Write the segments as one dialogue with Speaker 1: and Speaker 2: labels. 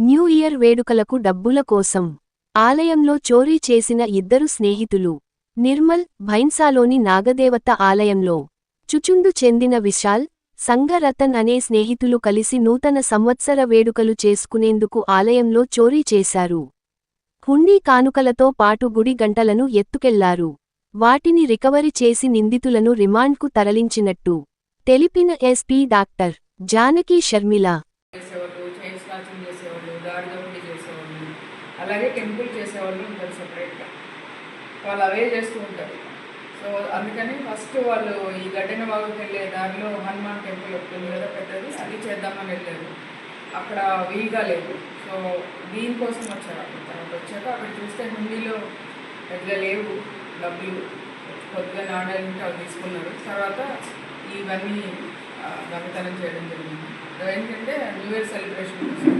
Speaker 1: New year వేడుకలకు డబ్బుల కోసం ఆలయంలో చోరీ చేసిన ఇద్దరు స్నేహితులు. నిర్మల్ భైన్సాలోని నాగదేవత ఆలయంలో చుచుండు చెందిన విశాల్ సంగరతన్ అనే స్నేహితులు కలిసి నూతన సంవత్సర వేడుకలు చేసుకునేందుకు ఆలయంలో చోరీ చేశారు. హుండీ కానుకలతో పాటు గుడి గంటలను ఎత్తుకెళ్ళారు. వాటిని రికవరీ చేసి నిందితులను రిమాండ్కు తరలించినట్టు తెలిపిన ఎస్పీ డాక్టర్ జానకి షర్మిల
Speaker 2: చేసేవాళ్ళు చైన్ స్నాచింగ్ చేసేవాళ్ళు దారి దోపిడీ చేసేవాళ్ళు అలాగే టెంపుల్ చేసేవాళ్ళు ఉంటారు సపరేట్గా వాళ్ళు అవే చేస్తూ ఉంటారు. సో అందుకని ఫస్ట్ వాళ్ళు ఈ గడ్డెన బాగుకి వెళ్ళే దారిలో హనుమాన్ టెంపుల్ ఒకటి కదా పెద్దది అది చేద్దామని వెళ్ళారు. అక్కడ వీలుగా లేదు. సో దీనికోసం వచ్చారు అక్కడ. తర్వాత వచ్చాక అక్కడ చూస్తే హిందీలో పెద్దగా లేవు డబ్బులు. కొద్దిగా నాణ్యాలు ఉంటే అవి తీసుకున్నారు. తర్వాత ఇవన్నీ దొంగతనం చేయడం జరిగింది. ఏంటంటే న్యూ ఇయర్ సెలబ్రేషన్ కోసం.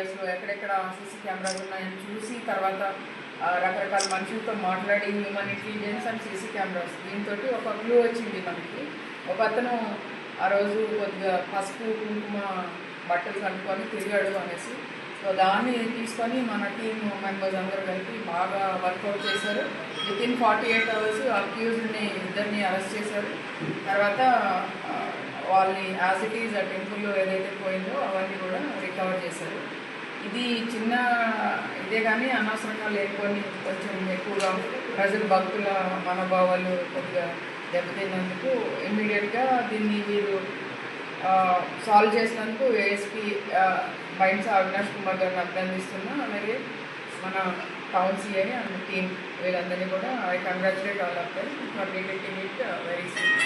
Speaker 2: ఏరియాస్లో ఎక్కడెక్కడ సీసీ కెమెరాలు ఉన్నాయని చూసి తర్వాత రకరకాల మనుషులతో మాట్లాడి human intelligence and CC cameras. దీంతో ఒక క్లూ వచ్చింది మనకి. ఒక అతను ఆ రోజు కొద్దిగా పసుపు కుంకుమ బట్టలు కట్టుకొని తిరిగాడు అనేసి. సో దాన్ని తీసుకొని మన టీమ్ మెంబర్స్ అందరూ కలిపి బాగా వర్కౌట్ చేశారు. With in forty eight hours అక్యూజ్ని ఇద్దరిని అరెస్ట్ చేశారు. తర్వాత వాళ్ళని యాజ్ ఇట్ ఈజ్ ఆ టెంపుల్లో ఏదైతే పోయిందో అవన్నీ కూడా రికవర్ చేశారు. ఇది చిన్న ఇదే కానీ అనవసరంగా లేకొని కొంచెం ఎక్కువగా ప్రజలు భక్తుల మనోభావాలు కొద్దిగా దెబ్బతిన్నందుకు ఇమ్మీడియట్గా దీన్ని మీరు సాల్వ్ చేసినందుకు ఏఎస్పీ బైన్స్ అవినాష్ కుమార్ గారిని అభినందిస్తున్నా. అలాగే మన టౌన్ సిఐ అండ్ టీమ్ వీళ్ళందరినీ కూడా I congratulate all of them for detecting it very soon